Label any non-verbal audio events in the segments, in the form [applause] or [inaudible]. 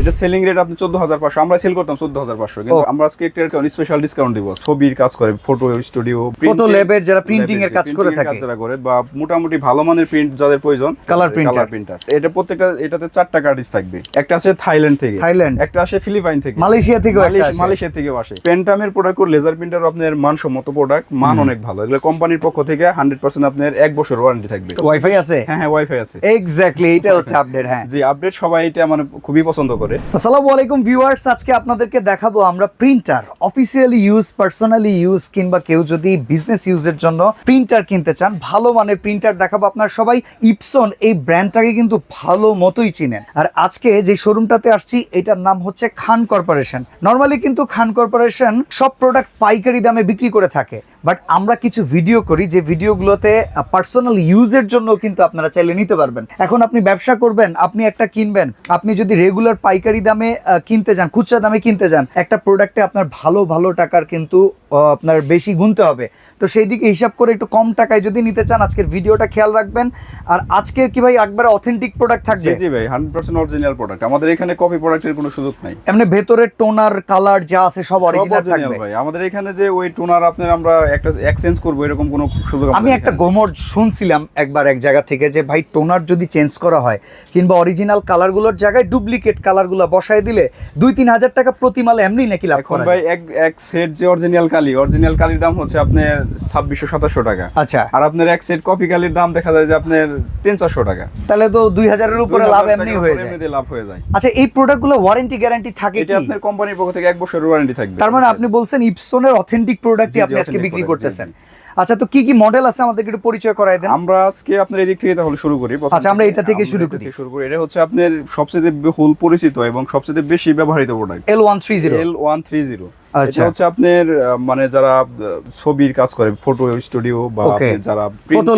এটা selling rate আপনি চোদ্দ হাজার পাঁচশো আমরা সেল করতাম চোদ্দ হাজার পাঁচশো কিন্তু আমরা আজকে একটা স্পেশাল ডিসকাউন্ট দিব। ছবির কাজ করে ফটো স্টুডিও lab এর যারা printing এর কাজ করে থাকে। যারা করে বা মোটামুটি ভালো মানের প্রিন্ট যাদের প্রয়োজন Color printer। কালার প্রিন্টার এটা প্রত্যেকটা এটাতে চারটা কার্টিস থাকবে। একটা আছে থাইল্যান্ড থেকে থাইল্যান্ড একটা আসে ফিলিপাইন থেকে মালয়েশিয়া একটা মালয়েশিয়া- থেকে আসে। পেন্টামের প্রোডাক্ট লেজার প্রিন্টার আপনার মানসম্মত প্রোডাক্ট মান অনেক ভালো। এগুলো কোম্পানির পক্ষ থেকে হান্ড্রেড পার্সেন্ট আপনার এক বছর ওয়ারেন্টি থাকবে। ওয়াইফাই আছে? হ্যাঁ হ্যাঁ ওয়াইফাই আছে। এক্স্যাক্টলি এটা হচ্ছে আপডেট হ্যাঁ। যে আপডেট সবাই এটা মানে খুবই পছন্দ করে। আসসালামু আলাইকুম ভিউয়ার্স, আজকে আপনাদেরকে দেখাবো আমরা printer. Officially use personally use কিংবা কেউ যদি বিজনেস ইউজের জন্য প্রিন্টার কিনতে চান, ভালো মানের প্রিন্টার দেখাবো আপনারা সবাই। ইপসন এই ব্র্যান্ডটাকে কিন্তু ভালো মতোই চিনেন। আর আজকে যে শোরুমটাতে আসছি, এটার নাম হচ্ছে খান কর্পোরেশন। নর্মালি কিন্তু খান কর্পোরেশন সব প্রোডাক্ট পাইকারি দামে বিক্রি করে থাকে। বাট আমরা কিছু ভিডিও করি, যে ভিডিওগুলোতে পার্সোনাল ইউজের জন্য কিন্তু আপনারা চাইলে নিতে পারবেন। এখন আপনি ব্যবসা করবেন, আপনি একটা কিনবেন, আপনি যদি রেগুলার পাইকারি দামে কিনতে যান, খুচরা দামে কিনতে যান, একটা প্রোডাক্টে আপনার ভালো ভালো টাকার কিন্তু আপনার বেশি গুনতে হবে। তো সেই দিকে হিসাব করে একটু কম টাকায় যদি নিতে চান আজকের ভিডিওটা খেয়াল রাখবেন। আর আজকের কি ভাই একবারে অথেন্টিক প্রোডাক্ট থাকবে? জি ভাই হান্ড্রেড পার্সেন্ট অরিজিনাল প্রোডাক্ট আমাদের এখানে কপি প্রোডাক্টের কোনো সুযোগ নাই। এমনি ভেতরে টোনার কালার যা আছে সব অরিজিনাল থাকবে। ভাই। আমাদের এখানে যে ওই টোনার আপনার আমরা একটা এক্সচেঞ্জ করব এরকম কোনো সুযোগ আমি একটা গোমর শুনছিলাম একবার এক জায়গা থেকে যে ভাই টোনার যদি চেঞ্জ করা হয় কিংবা অরিজিনাল কালারগুলোর জায়গায় ডুপ্লিকেট কালারগুলো বসায় দিলে দুই তিন হাজার টাকা প্রতি মালে এমনি নাকি লাভ করা ভাই এক এক সেট যে অরিজিনাল কালি অরিজিনাল কালির দাম হচ্ছে আপনার ছাব্বিশশো সাতাশশো টাকা। আচ্ছা। আর আপনার এক সেট কপি কালির দাম দেখা যায় যে আপনার তিন চারশো টাকা। তাহলে তো দুই হাজারের উপরে লাভ এমনি হয়ে যায়। এমনিতে লাভ হয়ে যায়। আচ্ছা এই প্রোডাক্টগুলো ওয়ারেন্টি গ্যারান্টি থাকে এটা আপনার কোম্পানির পক্ষ থেকে এক বছরের ওয়ারেন্টি থাকবে। তার মানে আপনি বলছেন ইপসনের অথেন্টিক প্রোডাক্টই আপনি আজকে বিক্রি করতেছেন। আচ্ছা তো কি কি মডেল আছে আমাদের একটু পরিচয় করাই দেন? আমরা আজকে আপনার এদিক থেকে তাহলে শুরু করি। আচ্ছা আমরা এটা থেকে শুরু করি। শুরু করি। এটা হচ্ছে আপনার সবচেয়ে বহুল পরিচিত এবং সবচেয়ে বেশি ব্যবহৃত প্রোডাক্ট L130 L130 আচ্ছা। হচ্ছে আপনার মানে যারা ছবির কাজ করে ফটো স্টুডিও বা যারা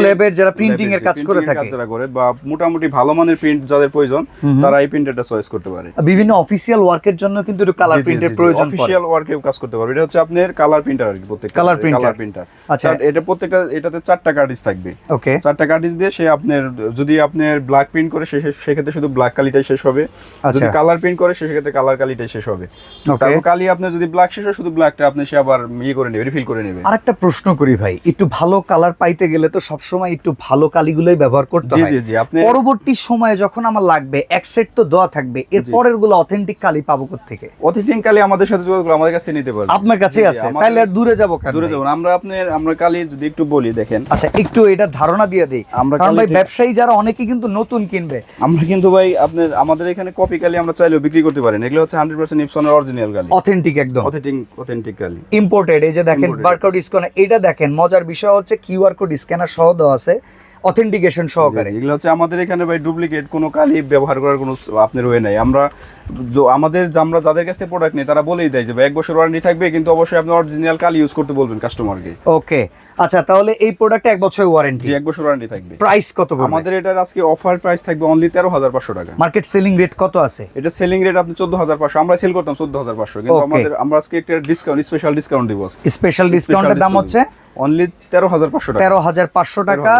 lab এর যারা printing এর কাজ করে থাকে। যারা করে বা মোটামুটি ভালো মানের প্রিন্ট যাদের প্রয়োজন তারা এই প্রিন্টারটা চয়েস করতে পারে। বিভিন্ন অফিসিয়াল ওয়ার্কের জন্য কিন্তু একটু কালার প্রিন্টের প্রয়োজন পড়ে। ওয়ার্কেও কাজ করতে পারবে। এটা হচ্ছে আপনার কালার প্রিন্টার আর কি printer। কালার প্রিন্টার আচ্ছা। আচ্ছা এটা প্রত্যেকটা এটাতে চারটা কার্টিজ থাকবে। ওকে চারটা কার্টিজ দিয়ে সে আপনার যদি আপনার ব্ল্যাক প্রিন্ট করে সে সেক্ষেত্রে শুধু ব্ল্যাক কালিটাই শেষ হবে। আচ্ছা। যদি কালার প্রিন্ট করে সেক্ষেত্রে কালার কালিটাই শেষ হবে। তারপর কালি আপনি যদি ব্ল্যাক শেষ শুধু ব্ল্যাকটা আপনি সে আবার ইয়ে করে নেবে রিফিল করে নেবে। আরেকটা প্রশ্ন করি ভাই একটু ভালো কালার পাইতে গেলে তো সবসময় একটু ভালো কালিগুলোই ব্যবহার করতে হয়। জি জি আপনি পরবর্তী সময়ে যখন আমার লাগবে এক সেট তো দেওয়া থাকবে এর পরেরগুলো অথেন্টিক কালি পাবো থেকে অথেন্টিং কালি আমাদের সাথে যোগাযোগ করে আমাদের কাছে নিতে পারবে। আপনার কাছেই আছে। তাইলে আর দূরে যাব কেন দূরে? যাব না। আমরা আপনার আমরা কালি যদি একটু বলি দেখেন। আচ্ছা একটু এটা ধারণা দিয়ে দিই। আমরা কারণ ভাই ব্যবসায়ী যারা অনেকে কিন্তু নতুন কিনবে। আমরা কিন্তু ভাই আপনার আমাদের এখানে কপি কালি আমরা চাইলেও বিক্রি করতে পারেন। এগুলো হচ্ছে হান্ড্রেড পার্সেন্ট ইপসনের অরিজিনাল কালি। অথেন্টিক একদম। অথেন্টিক অথেন্টিক কালি ইম্পোর্টেড এই যে দেখেন। বারকোড স্ক্যানার এটা দেখেন মজার বিষয় হচ্ছে কিউআর কোড স্ক্যানার সহ দেওয়া আছে অথেন্টিকেশন সহকারে। এগুলো হচ্ছে আমাদের এখানে ভাই ডুপ্লিকেট কোনো কালি ব্যবহার করার কোনো আপনার ওয়ে নাই। আমরা য- আমাদের আমরা যাদের কাছ প্রোডাক্ট নেই তারা বলেই দেয় যে এক বছর ওয়ারেন্টি থাকবে কিন্তু অবশ্যই আপনি অরিজিনাল কালি ইউজ করতে বলবেন কাস্টমারকে ওকে আচ্ছা তাহলে এই প্রোডাক্টে এক বছর ওয়ারেন্টি এক বছর ওয়ারেন্টি থাকবে। প্রাইস কত আমাদের এটার আজকে অফার প্রাইস থাকবে অনলি তেরো হাজার পাঁচশো টাকা। মার্কেট সেলিং রেট কত আছে? এটা সেলিং রেট আপনি চোদ্দ হাজার পাঁচশো আমরা সেল করতাম চোদ্দ হাজার পাঁচশো কিন্তু আমাদের আমরা আজকে একটা ডিসকাউন্ট স্পেশাল ডিসকাউন্ট দিব স্পেশাল ডিসকাউন্টের দাম হচ্ছে? অনলি তেরো হাজার পাঁচশো টাকা। তেরো হাজার পাঁচশো টাকা।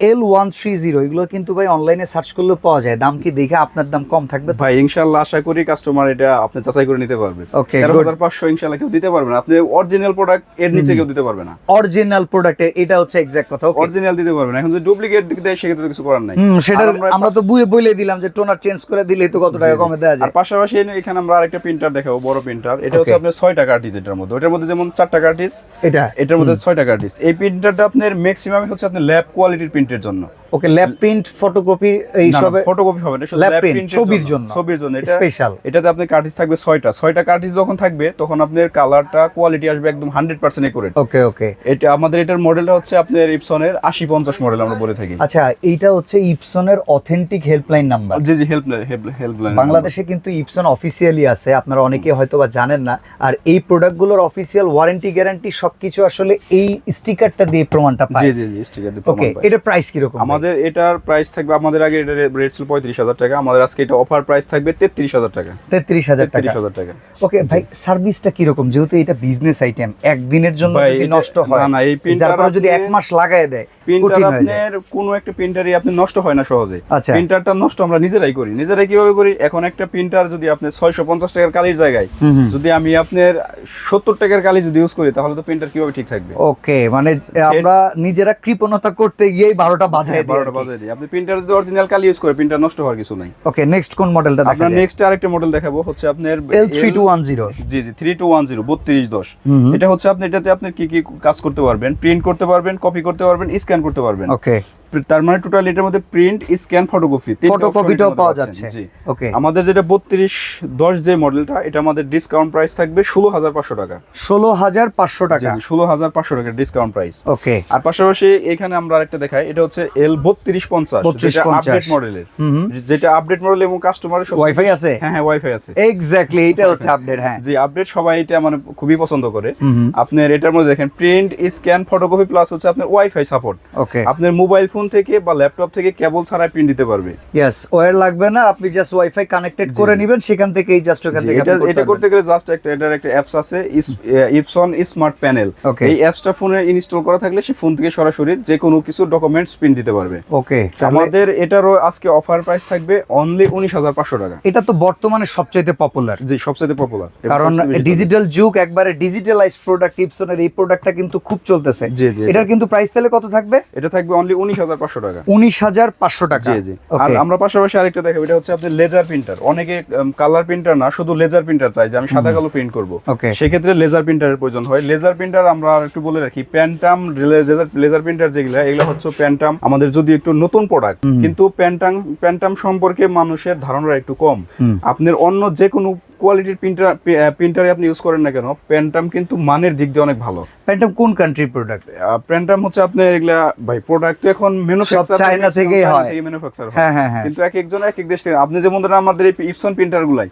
এল ওয়ান থ্রি জিরো এগুলো কিন্তু ভাই অনলাইনে সার্চ করলেও পাওয়া যায়। দাম কি দেখে আপনার দাম কম থাকবে ভাই ইনশাল্লাহ আশা করি কাস্টমার এটা আপনি যাচাই করে নিতে পারবে Okay, তেরো হাজার পাঁচশো ইনশাল্লাহ কেউ দিতে পারবে না। আপনি অরিজিনাল প্রোডাক্টের নিচে কেউ দিতে পারবে না। অরিজিনাল প্রোডাক্টে এটা হচ্ছে এক্সাক্ট কথা অরিজিনাল দিতে পারবে না। এখন যদি ডুপ্লিকেট দেয় সেক্ষেত্রে কিছু করার নাই। সেটা আমরা- তো বুয়ে বলে দিলাম যে টোনার চেঞ্জ করে দিলেই তো কত টাকা কমে দেওয়া আর যায় পাশাপাশি এখানে আমরা আরেকটা প্রিন্টার দেখাবো বড় প্রিন্টার এটা হচ্ছে. আপনার ছয়টা কার্টিজ এটার মধ্যে। ওটার মধ্যে যেমন চারটা কার্টিজ এটা। এটার মধ্যে ছয়টা কার্টিজ এই প্রিন্টারটা আপনার ম্যাক্সিমাম হচ্ছে আপনার ল্যাব কোয়ালিটির প্রিন্টের জন্য। ওকে ল্যাব প্রিন্ট ফটোকপি এই সবে ফটোকপি হবে না Lab print, ছবির জন্য। ছবির জন্য। এটা Special। এটাতে আপনার কার্টিজ থাকবে ছয়টা। ছয়টা কার্টিজ যখন থাকবে তখন আপনার কালারটা কোয়ালিটি আসবে একদম hundred percent accurate okay okay. এটা আমাদের এটার মডেলটা হচ্ছে আপনার ইপসনের আশি পঞ্চাশ মডেল আমরা বলে থাকি। আচ্ছা এইটা হচ্ছে ইপসনের অথেন্টিক হেল্পলাইন নাম্বার জি জি হেল্প হেল্প হেল্প বাংলাদেশে কিন্তু ইপসন অফিসিয়ালি আছে আপনারা অনেকে হয়তো বা জানেন না। আর এই প্রোডাক্টগুলোর অফিসিয়াল ওয়ারেন্টি গ্যারান্টি সবকিছু আসলে এই স্টিকারটা দিয়ে প্রমাণটা জি জি জি স্টিকার ওকে এটা প্রাইস কি রকম আমাদের এটার প্রাইস থাকবে আমাদের আগে এটা রেট ছিল পঁয়ত্রিশ হাজার টাকা আমাদের আজকে এটা অফার প্রাইস থাকবে তেত্রিশ হাজার টাকা। তেত্রিশ হাজার টাকা। তেত্রিশ হাজার টাকা। ওকে ভাই সার্ভিসটা কীরকম? যেহেতু এটা বিজনেস আইটেম একদিনের জন্য যদি নষ্ট হয় না, না, এই পিনটা যদি এক মাস লাগায় দেয় প্রিন্টার আপনার কোনো একটা প্রিন্টারই আপনি নষ্ট হয় না সহজে। আচ্ছা। প্রিন্টারটা নষ্ট আমরা নিজেরাই করি। নিজেরাই কীভাবে করি? এখন একটা প্রিন্টার যদি আপনি ছয়শো পঞ্চাশ টাকার কালির জায়গায়। যদি আমি আপনার সত্তর টাকার কালি যদি ইউজ করি তাহলে তো প্রিন্টার কীভাবে ঠিক থাকবে? ওকে মানে আমরা নিজেরা কৃপণতা করতে গিয়েই বারোটা বাজায় হ্যাঁ, বারোটা বাজে দিই। আপনি প্রিন্টার যদি অরিজিনাল কালি ইউজ করে প্রিন্টার নষ্ট হওয়ার কিছু নাই। ওকে নেক্সট কোন মডেলটা আপনার নেক্সট আরেকটা মডেল দেখাবো হচ্ছে আপনার L three two one zero জি জি থ্রি টু ওয়ান জিরো বত্রিশ দশ। এটা হচ্ছে আপনি এটাতে আপনি কি কি কাজ করতে পারবেন? প্রিন্ট করতে পারবেন কপি করতে পারবেন স্ক্যান করতে পারবেন। ওকে তার মানে টোটাল এটার মধ্যে প্রিন্ট স্ক্যান ফটোকপি ফটোকপিটাও পাওয়া যাচ্ছে। ওকে আমাদের যেটা বত্রিশ দশ যে মডেলটা এটা আমাদের ডিসকাউন্ট প্রাইস থাকবে ষোলো হাজার পাঁচশো টাকা। ষোলো হাজার পাঁচশো টাকা। ষোলো হাজার পাঁচশো টাকা ডিসকাউন্ট প্রাইস ওকে আর পাশাপাশি এখানে আমরা আরেকটা দেখাই এটা হচ্ছে এল বত্রিশ পঞ্চাশ 3250 আপডেট মডেলের। যেটা আপডেট মডেল এবং কাস্টমারের ওয়াইফাই আছে? হ্যাঁ হ্যাঁ ওয়াইফাই আছে। এক্স্যাক্টলি এটা হচ্ছে [laughs] আপডেট হ্যাঁ। জি আপডেট সবাই এটা মানে খুবই পছন্দ করে। আপনার এটার মধ্যে দেখেন প্রিন্ট স্ক্যান ফটোকপি প্লাস হচ্ছে আপনার ওয়াইফাই সাপোর্ট ওকে আপনার মোবাইল ফোন থেকে বা ল্যাপটপ থেকে কেবল ছাড়াই প্রিন্ট দিতে পারবে। ইয়েস ওয়্যার লাগবে না আপনি জাস্ট ওয়াইফাই কানেক্টেড করে নেবেন সেখান থেকেই জাস্ট ওখান থেকে এটা এটা করতে গেলে জাস্ট একটা এটার একটা অ্যাপস আছে ইপসন স্মার্ট প্যানেল এই অ্যাপসটা ফোনে ইনস্টল করা থাকলে সে ফোন থেকে সরাসরি যে কোনো কিছু ডকুমেন্টস প্রিন্ট দিতে পারবে। ওকে আমাদের এটারও আজকে অফার প্রাইস থাকবে অনলি উনিশ হাজার পাঁচশো টাকা। এটা তো বর্তমানে সবচাইতে পপুলার জি সবচেয়ে পপুলার কারণ ডিজিটাল যুগ একবারে ডিজিটালাইজ প্রোডাক্ট ইপসনের এই প্রোডাক্টটা কিন্তু খুব চলতেছে। জি, জি, এটার কিন্তু প্রাইস তাহলে কত থাকবে? এটা থাকবে অনলি উনিশ হাজার পাঁচশো টাকা। উনিশ হাজার পাঁচশো টাকা। জি জি। আর আমরা পাশাপাশি আরেকটা দেখাবো এটা হচ্ছে আপনার লেজার প্রিন্টার অনেকে কালার প্রিন্টার না শুধু লেজার প্রিন্টার চাই যে আমি সাদা কালো প্রিন্ট করব। সেক্ষেত্রে লেজার প্রিন্টারের প্রয়োজন হয়। লেজার প্রিন্টার আমরা আর একটু বলে রাখি প্যান্টাম লেজার লেজার প্রিন্টার যেগুলো এগুলো হচ্ছে প্যান্টাম আমাদের যদি একটু নতুন প্রোডাক্ট কিন্তু প্যান্টাম প্যান্টাম সম্পর্কে মানুষের ধারণা একটু কম। আপনার অন্য যে কোনো কোয়ালিটির প্রিন্টার প্রিন্টারে আপনি ইউজ করেন না কেন প্যান্টাম কিন্তু মানের দিক দিয়ে অনেক ভালো। প্যান্টাম কোন কান্ট্রির প্রোডাক্ট প্যান্টাম হচ্ছে আপনার এগুলা ভাই প্রোডাক্ট তো এখন ম্যানুফ্যাকচার চায়না থেকেই হয়। ম্যানুফ্যাকচার হয়। হ্যাঁ হ্যাঁ হ্যাঁ। কিন্তু এক একজন এক এক দেশ থেকে আপনি যেমন ধরেন আমাদের এই ইপসন প্রিন্টার গুলাই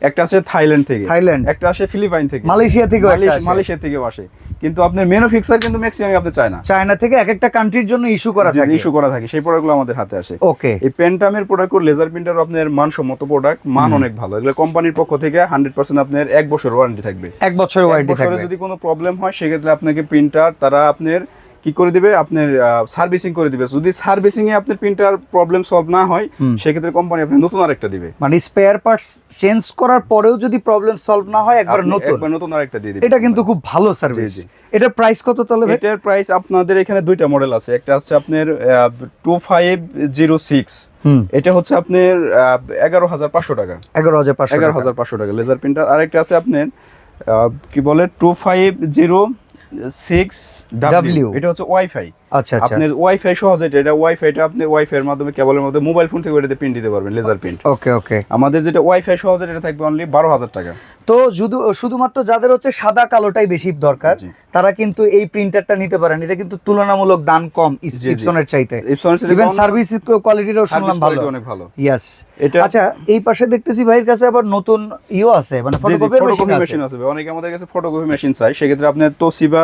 একটা আসে থাইল্যান্ড থেকে থাইল্যান্ড একটা আসে ফিলিপাইন থেকে মালয়েশিয়া একটা মালয়েশিয়া- থেকেও আসে। কিন্তু আপনার ম্যানুফ্যাকচার কিন্তু ম্যাক্সিমাম আপনি চায় না চায়না থেকে এক একটা কান্ট্রির জন্য ইস্যু করা থাকে। ইস্যু করা থাকে। সেই প্রোডাক্টগুলো আমাদের হাতে আসে। ওকে এই পেন্টামের প্রোডাক্ট লেজার প্রিন্টার আপনার মানসম্মত প্রোডাক্ট মান অনেক ভালো। এগুলো কোম্পানির পক্ষ থেকে হান্ড্রেড পার্সেন্ট আপনার এক বছর ওয়ারেন্টি থাকবে। এক বছরের ওয়ারেন্টি থাকবে। যদি কোনো প্রবলেম হয় সেক্ষেত্রে আপনাকে প্রিন্টার তারা আপনার কি করে দিবে? আপনার সার্ভিসিং করে দিবে। যদি সার্ভিসিং এ আপনার প্রিন্টার প্রবলেম সলভ না হয়। সেক্ষেত্রে কোম্পানি আপনি নতুন আরেকটা দিবে। মানে স্পেয়ার পার্টস চেঞ্জ করার পরেও যদি প্রবলেম সলভ না হয় একবার নতুন। একবার নতুন আরেকটা দিয়ে দিবে এটা কিন্তু খুব ভালো সার্ভিস। এটার প্রাইস কত তাহলে এটার প্রাইস আপনাদের এখানে দুইটা মডেল আছে। একটা হচ্ছে আপনার টু ফাইভ জিরো সিক্স এটা হচ্ছে আপনার এগারো হাজার পাঁচশো টাকা। এগারো হাজার পাঁচশো এগারো হাজার পাঁচশো টাকা। লেজার প্রিন্টার আরেকটা আছে আপনার কি বলে two five zero six W এটা হচ্ছে ওয়াইফাই আচ্ছা আচ্ছা। আপনার ওয়াইফাই সহজ এটা এটা ওয়াইফাইটা আপনি ওয়াইফাই এর মাধ্যমে কেবলের মধ্যে মোবাইল ফোন থেকে ওটাতে প্রিন্ট দিতে পারবেন লেজার প্রিন্ট ওকে ওকে আমাদের যেটা ওয়াইফাই সহজ এটা থাকবে অনলি বারো হাজার টাকা। তো শুধু শুধুমাত্র যাদের হচ্ছে সাদা কালোটাই বেশি দরকার তারা কিন্তু এই প্রিন্টারটা নিতে পারেন। এটা কিন্তু তুলনামূলক দাম কম ইপসনের চাইতে। ইভেন সার্ভিস কোয়ালিটিরও শুনলাম ভালো। অনেক ভালো। ইয়াস এটা আচ্ছা এই পাশে দেখতেছি ভাইয়ের কাছে আবার নতুন ইও আছে মানে ফটোকপি মেশিন আছে। অনেকে আমাদের কাছে ফটোকপি মেশিন চাই সেক্ষেত্রে আপনার তোসিবা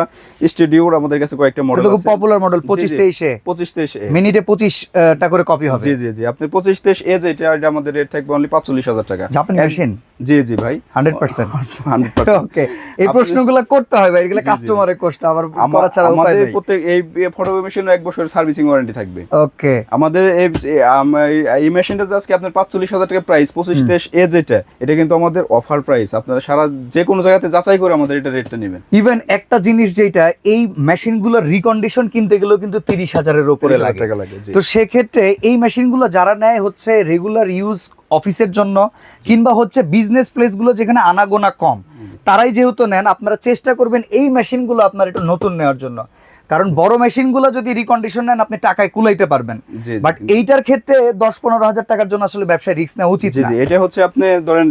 স্টুডিওর আমাদের কাছে কয়েকটা মডেল আছে। পপুলার মডেল পঁচিশ তেইশে। পঁচিশ তেইশ। মিনিটে পঁচিশ টা করে কপি হবে। জি জি জি। আপনি পঁচিশ তেইশ এজ এটা এটা আমাদের রেট থাকবে অনলি পাঁচচল্লিশ হাজার টাকা। জাপানি মেশিন জি জি ভাই। হান্ড্রেড পার্সেন্ট হান্ড্রেড ওকে এই প্রশ্নগুলো করতে হয় ভাই এগুলো। কাস্টমারের কষ্ট আবার করা ছাড়া উপায় আমাদের নেই। প্রত্যেক এই মেশিন এক বছরের সার্ভিসিং ওয়ারেন্টি থাকবে। ওকে আমাদের এই এই- মেশিনটা আজকে আপনার পাঁচচল্লিশ হাজার টাকা প্রাইস পঁচিশ তেইশ এ যেটা এটা কিন্তু আমাদের অফার প্রাইস আপনারা সারা যে কোনো জায়গাতে যাচাই করে আমাদের এটা রেটটা নেবেন। ইভেন একটা জিনিস যেটা এই মেশিনগুলোর রিকন্ডিশন কিনতে গেলেও কিন্তু তিরিশ হাজারের উপরে 30,000 লাগে। টাকা লাগে জি। তো সেক্ষেত্রে এই মেশিনগুলো যারা নেয় হচ্ছে রেগুলার ইউজ অফিসের জন্য কিংবা হচ্ছে বিজনেস প্লেসগুলো যেখানে আনাগোনা কম তারাই যেহেতু নেন আপনারা চেষ্টা করবেন এই মেশিনগুলো আপনার একটু নতুন নেওয়ার জন্য। কারণ বড় মেশিনগুলো যদি রিকন্ডিশন নেন আপনি টাকায় কুলাইতে পারবেন। বাট এইটার ক্ষেত্রে দশ পনেরো হাজার টাকার জন্য আসলে ব্যবসায় রিস্ক নেওয়া উচিত জি এটা হচ্ছে আপনি ধরেন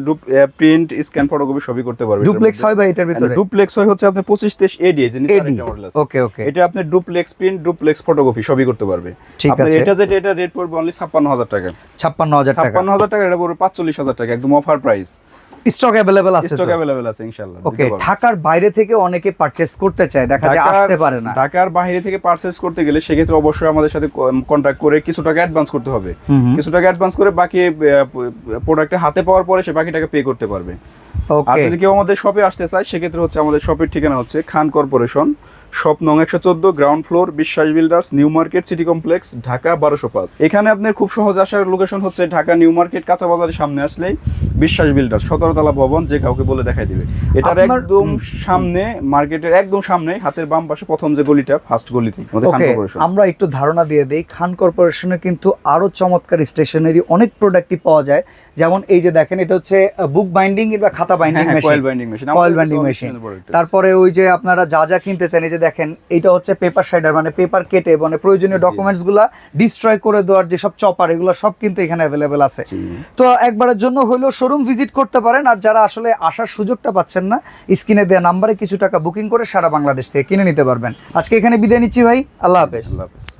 প্রিন্ট স্ক্যান ফটোকপি সবই করতে পারবেন। ডুপ্লেক্স হয় বা এটার ভিতরে। ডুপ্লেক্স হয় হচ্ছে আপনি পঁচিশ তেইশ এডি এডি। ওকে ওকে এটা আপনি ডুপ্লেক্স প্রিন্ট ডুপ্লেক্স ফটোকপি সবই করতে পারবে। ঠিক আছে। এটা যেটা এটা রেট পড়বে অনলি ছাপ্পান্ন হাজার টাকা। ছাপ্পান্ন হাজার টাকা। ছাপ্পান্ন হাজার টাকা এটা পড়বে পাঁচচল্লিশ হাজার টাকা একদম অফার প্রাইস স্টক আছে স্টক? আছে ইনশাআল্লাহ ওকে ঢাকার বাইরে থেকে অনেকে পারচেজ করতে চায় দেখা যায় আসতে পারে না। ঢাকার বাইরে থেকে পারচেজ করতে গেলে সেক্ষেত্রে অবশ্যই আমাদের সাথে কন্ট্যাক্ট করে কিছু টাকা অ্যাডভান্স করতে হবে। কিছু টাকা অ্যাডভান্স করে বাকি প্রোডাক্টে হাতে পাওয়ার পরে সে বাকি টাকা পে করতে পারবে। আর যদি কেউ আমাদের শপে আসতে চায় সেক্ষেত্রে হচ্ছে আমাদের শপের ঠিকানা হচ্ছে খান কর্পোরেশন শপ নং একশো চোদ্দ ground floor Biswas builders new market city complex Dhaka বারোশো পাঁচ। এখানে আপনার খুব সহজ আসার লোকেশন হচ্ছে ঢাকা নিউ মার্কেট কাঁচা বাজারের সামনে আসলেই বিশ্বাস বিল্ডার্স সতেরোতলা ভবন যে কাউকে বলে দেখাই দিবে। এটার একদম সামনে মার্কেটের একদম সামনে হাতের বাম পাশে প্রথম যে গলিটা ফার্স্ট গলিতে আমরা একটু ধারণা দিয়ে দিই খান কর্পোরেশনে কিন্তু আরও চমৎকার স্টেশনারি অনেক প্রোডাক্টই পাওয়া যায়। যেমন এই যে দেখেন এটা হচ্ছে বুক বাইন্ডিং বা খাতা বাইন্ডিং হ্যাঁ, binding machine coil binding machine তারপরে ওই যে আপনারা যা যা কিনতে চান এই যে দেখেন এটা হচ্ছে পেপার সাইডার মানে পেপার কেটে মানে প্রয়োজনীয় ডকুমেন্টসগুলা ডিস্ট্রয় করে দেওয়ার যেসব চপার এগুলো সব কিন্তু এখানে অ্যাভেলেবেল আছে। তো একবারের জন্য হলেও শোরুম ভিজিট করতে পারেন আর যারা আসলে আসার সুযোগটা পাচ্ছেন না স্ক্রিনে দেওয়া নাম্বারে কিছু টাকা বুকিং করে সারা বাংলাদেশ থেকে কিনে নিতে পারবেন। আজকে এখানে বিদায় নিচ্ছি ভাই আল্লাহ হাফেজ। আল্লাহ হাফেজ।